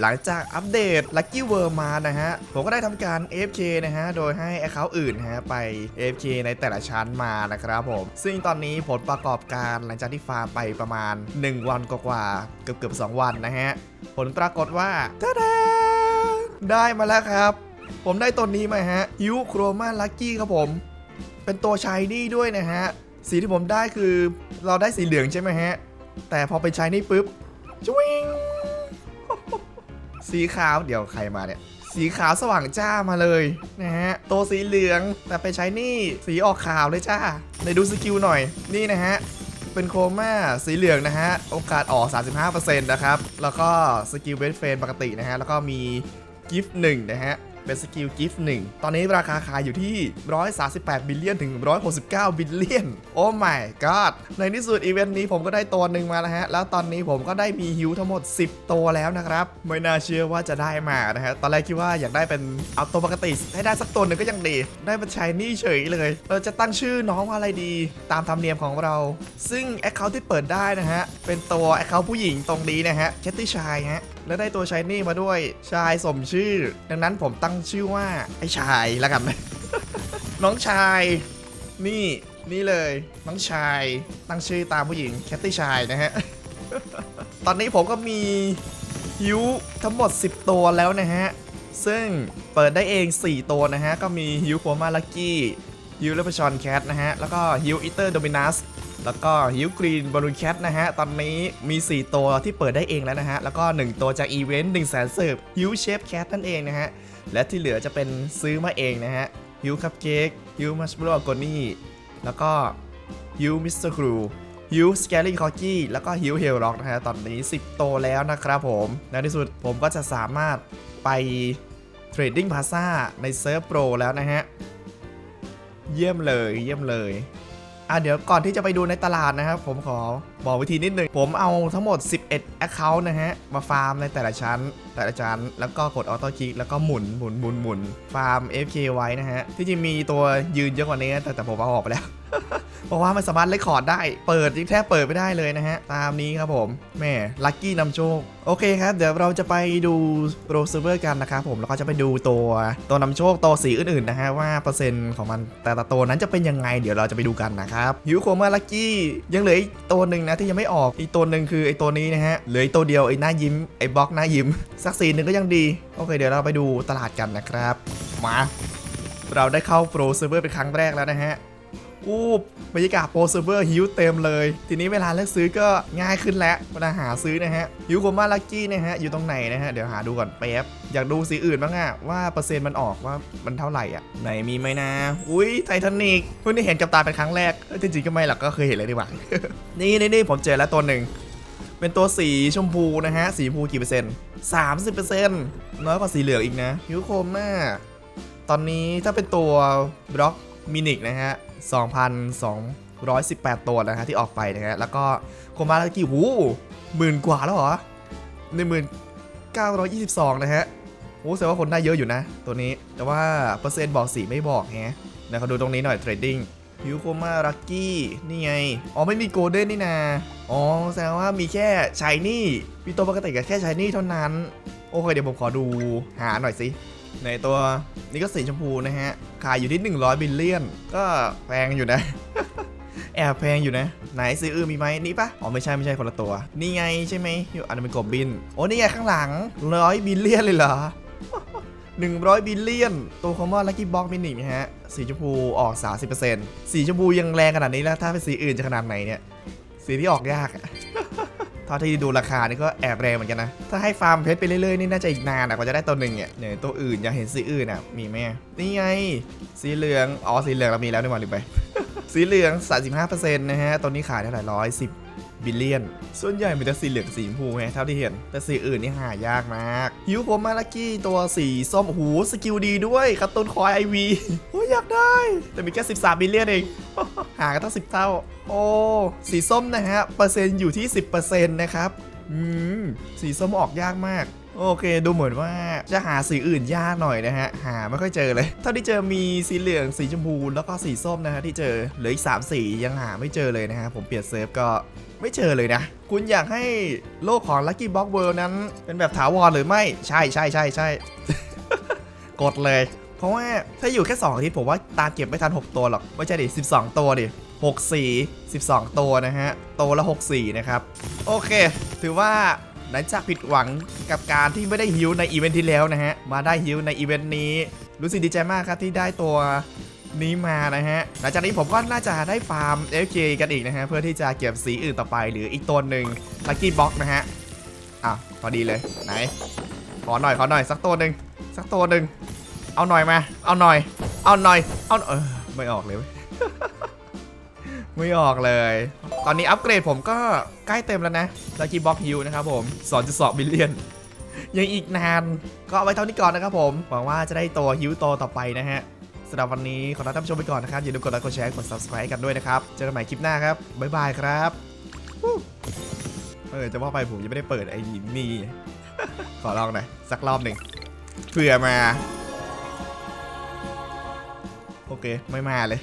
หลังจากอัปเดต Lucky World มานะฮะ ผมก็ได้ทำการ AFK นะฮะ โดยให้ Account อื่นนะฮะ ไป AFK ในแต่ละชั้นมานะครับผม ซึ่งตอนนี้ผลประกอบการหลังจากที่ฟาร์มไปประมาณ 1 วันกว่าๆเกือบเกือบ2วันนะฮะ ผลปรากฏว่าตาดาได้มาแล้วครับ ผมได้ตัวนี้มาฮะฮิวโครมาลักกี้ครับผม เป็นตัวชายนี่ด้วยนะฮะ สีที่ผมได้คือเราได้สีเหลืองใช่ไหมฮะ แต่พอเป็นชายนี่ปุ๊บจวิง สีขาวเดี๋ยวใครมาเนี่ย สีขาวสว่างจ้ามาเลยนะฮะตัวสีเหลืองแต่ไปใช้นี่สีออกขาวเลยจ้าในดูสกิลหน่อยนี่นะฮะเป็นโครมาสีเหลืองนะฮะ โอกาสออก 35%นะครับ แล้วก็สกิลเวทเฟนปกตินะฮะ แล้วก็มีกิฟต์หนึ่งนะฮะ เป็นสกิลกิฟต์หนึ่งตอนนี้ราคาขายอยู่ที่ 138 บิลเลียนถึง 169 บิลเลียน โอ้ my god ในที่สุดอีเวนต์นี้ผมก็ได้ตัวหนึ่งมาแล้วฮะ แล้วตอนนี้ผมก็ได้มีฮิวทั้งหมด 10 ตัวแล้วนะครับ ไม่น่าเชื่อว่าจะได้มานะฮะ ตอนแรกคิดว่าอยากได้เป็นเอาตัวปกติให้ได้สักตัวหนึ่งก็ยังดี ได้เป็นชายนี่เฉยเลยเราจะตั้งชื่อน้องว่าอะไรดี ตามธรรมเนียมของเรา ซึ่ง Account ที่เปิดได้นะฮะ เป็นตัว Account ผู้หญิงตรงนี้นะฮะแคตตี้ชายฮะ แล้วได้ตัวชายนี่มาด้วยชายสมชื่อ ดังนั้นผมตั้งชื่อว่าไอ้ชายแล้วกัน น้องชาย นี่นี่เลยน้องชายตั้งชื่อตามผู้หญิงแคตตี้ชายนะฮะ ตอนนี้ผมก็มีฮิวทั้งหมด 10 ตัวแล้วนะฮะ ซึ่งเปิดได้เอง 4 ตัวนะฮะ ก็มีฮิวโคมาลักกี้ฮิวเลปชอนแคทนะฮะ แล้วก็ฮิวอิเตอร์โดมินัส แล้วก็ฮิวกรีนบอลูนแคทนะฮะ ตอนนี้มี 4 ตัวที่เปิดได้เองแล้วนะฮะ แล้วก็ 1 ตัวจากอีเวนต์1 0 0 0 0แสนเสิร์ฟฮิวเชฟแคทนั่นเองนะฮะ และที่เหลือจะเป็นซื้อมาเองนะฮะฮิวคัพเค้กฮิวมัชเบอร์โกนี่แล้วก็ฮิวมิสเตอร์ครูฮิวสแกลิงคอกี้แล้วก็ฮิวเฮลล็อกนะฮะ ตอนนี้ 10 โตวแล้วนะครับผมในที่สุดผมก็จะสามารถไปเทรดดิ้งพาซาในเซิร์ฟโปรแล้วนะฮะ เยี่ยมเลยเยี่ยมเลย อะเดี๋ยวก่อนที่จะไปดูในตลาดนะครับ ผมขอบอกวิธีนิดหนึ่งผมเอาทั้งหมด 11 Account นะฮะ มาฟาร์มในแต่ละชั้น แต่ละชั้นแล้วก็กดออโต้คลิกแล้วก็หมุนหมุนหมุนหมุนฟาร์ม FK ไว้นะฮะ ที่จริงมีตัวยืนเยอะกว่านี้แต่แต่ผมเอาออกไปแล้ว เพราะว่ามันสามารถเลคคอร์ดได้ เปิดยังแทบเปิดไม่ได้เลยนะฮะ ตามนี้ครับผมแม่ลัคกี้นำโชค โอเคครับ เดี๋ยวเราจะไปดูโปรเซิร์ฟเวอร์กันนะครับผม แล้วก็จะไปดูตัวตัวนำโชคตัวสีอื่นๆนะฮะว่าเปอร์เซ็นต์ของมันแต่ละตัวนั้นจะเป็นยังไง เดี๋ยวเราจะไปดูกันนะครับฮิวโคมาลัคกี้ยังเหลืออีกตัวหนึ่งนะที่ยังไม่ออกอีกตัวหนึ่งคือไอตัวนี้นะฮะเหลืออีกตัวเดียวไอหน้ายิ้มไอบล็อกหน้ายิ้มสักสีหนึ่งก็ยังดี โอเค เดี๋ยวเราไปดูตลาดกันนะครับ มา เราได้เข้าโปรเซิร์ฟเวอร์เป็นครั้งแรกแล้วนะฮะอู้บรรยากาศโปรเซิร์ฟเวอร์ฮิวเต็มเลย ทีนี้เวลาเลือกซื้อก็ง่ายขึ้นแล้วเวลาหาซื้อนะฮะฮิวโคมาลักกี้นะฮะอยู่ตรงไหนนะฮะ เดี๋ยวหาดูก่อนแป๊บ อยากดูสีอื่นบ้างอะว่าเปอร์เซ็นต์มันออกว่ามันเท่าไหร่อะ ไหนมีไหมนะ อุ้ยไททานิกเพิ่งได้เห็นกับตาเป็นครั้งแรก จริงๆก็ไม่หรอกก็เคยเห็นเลยดีกว่า นี่นี่นี่ผมเจอแล้วตัวหนึ่งเป็นตัวสีชมพูนะฮะสีชมพูกี่เปอร์เซ็นต์ สามสิบเปอร์เซ็นต์น้อยกว่าสีเหลืองอีกนะฮิวโคม่าตอนนี้ถ้าเป็นตัวบล็อกมินิกนะฮะ2,218 ตัวนะฮะที่ออกไปนะฮะแล้วก็โคมาลากี่หูหมื่นกว่าแล้วเหรอหนึ่งหมื่นเก้าร้อยยี่สิบสองนะฮะโอ้แสดงว่าคนได้เยอะอยู่นะ ตัวนี้แต่ว่าเปอร์เซ็นต์บอกสีไม่บอกฮะเดี๋ยวเขาดูตรงนี้หน่อยเทรดดิ้ง ฮิวโคมาลักกี้ นี่ไง อ๋อ ไม่มีโกลเด้นนี่นา อ๋อ แสดงว่ามีแค่ชายนี่มีตัวปกติกับแค่ชายนี่เท่านั้น โอเค เดี๋ยวผมขอดูหาหน่อยสิ ในตัวนี้ก็สีชมพูนะฮะ ขายอยู่ที่ 100 บิลเลียน ก็แพงอยู่นะ แอบแพงอยู่นะ ไหนซื้ออื่นมีไหมนี่ปะอ๋อ ไม่ใช่ไม่ใช่คนละตัว นี่ไงใช่ไหมอยู่อันนั้เป็นกบบิน โอ้ นี่ไงข้างหลังร้อยบิลเลียนเลยเหรอ 100 บิลเลียน ตัวคอมมอนลักกี้บ็อกมินิฮะ สีชมพูออก 30%สีชมพูยังแรงขนาดนี้แล้วถ้าเป็นสีอื่นจะขนาดไหนเนี่ย สีที่ออกยากเท่าที่ดูราคานี่ก็แอบแรงเหมือนกันนะ ถ้าให้ฟาร์มเพชรไปเรื่อยๆนี่น่าจะอีกนานอะกว่าจะได้ตัวหนึ่งเนี่ยเนี่ยตัวอื่นอยากเห็นสีอื่นอะมีไหมนี่ไง สีเหลือง อ๋อ สีเหลืองเรามีแล้วนี่หว่าลืมไป สีเหลือง 35%นะฮะตัวนี้ขายเท่าไหร่ร้อยสิบบิลเลียน ส่วนใหญ่มีแต่สีเหลืองสีชมพูไงเท่าที่เห็น แต่สีอื่นนี่หายากมาก ฮิวโคมาลักกี้ตัวสีส้ม โอ้โห สกิลดีด้วยการ์ตูนคอยไอวีโอ้อยากได้ แต่มีแค่ 13 บิลเลียนเอง หากันตั้ง10เท่า โอ้ สีส้มนะฮะ เปอร์เซ็นต์อยู่ที่ 10%นะครับ อืม สีส้มออกยากมาก โอเคดูเหมือนว่าจะหาสีอื่นยากหน่อยนะฮะ หาไม่ค่อยเจอเลยเท่าที่เจอมีสีเหลืองสีชมพูแล้วก็สีส้มนะฮะที่เจอเหลืออีก3สียังหาไม่เจอเลยนะฮะผมเปลี่ยนเซิร์ฟก็ไม่เจอเลยนะ คุณอยากให้โลกของ Lucky Box World นั้น เป็นแบบถาวรหรือไม่ใช่ใช่ใช่ใช่กดเลย เพราะว่าถ้าอยู่แค่2อาทิตย์ผมว่าตาเก็บไม่ทัน 6 ตัวหรอกไม่ใช่ดิ12 ตัวดิ6 4 12 ตัวนะฮะโตวละ6 4นะครับ โอเค ถือว่า หลังจากผิดหวังกับการที่ไม่ได้ฮิวในอีเวนท์ที่แล้วนะฮะ มาได้ฮิวในอีเวนต์นี้ รู้สึกดีใจมากครับที่ได้ตัวนี้มานะฮะ หลังจากนี้ผมก็น่าจะได้ฟาร์ม FK กันอีกนะฮะ เพื่อที่จะเก็บสีอื่นต่อไปหรืออีกตัวหนึ่ง Lucky Box นะฮะ อะพอดีเลย ไหน ขอหน่อยขอหน่อยสักตัวหนึ่งสักตัวหนึ่งเอาหน่อยมา เอาหน่อย เอาหน่อย เอาเออไม่ออกเลย ไม่ออกเลย ตอนนี้อัปเกรดผมก็ใกล้เต็มแล้วนะ Lucky Box Hill นะครับผม2.2บิลเลียน ยังอีกนาน ก็เอาไว้เท่านี้ก่อนนะครับผม หวังว่าจะได้ตัวฮิวโตต่อไปนะฮะสำหรับวันนี้ขอลาท่านผู้ชมไปก่อนนะครับ อย่าลืมกดไลค์ กดแชร์ กด subscribe กันด้วยนะครับ เจอกันใหม่คลิปหน้าครับ บ๊ายบายครับ เออ จะว่าไปผมยังไม่ได้เปิดไอ้นี่ ขอลองหน่อยสักรอบหนึ่งเผื่อมา โอเค ไม่มาเลย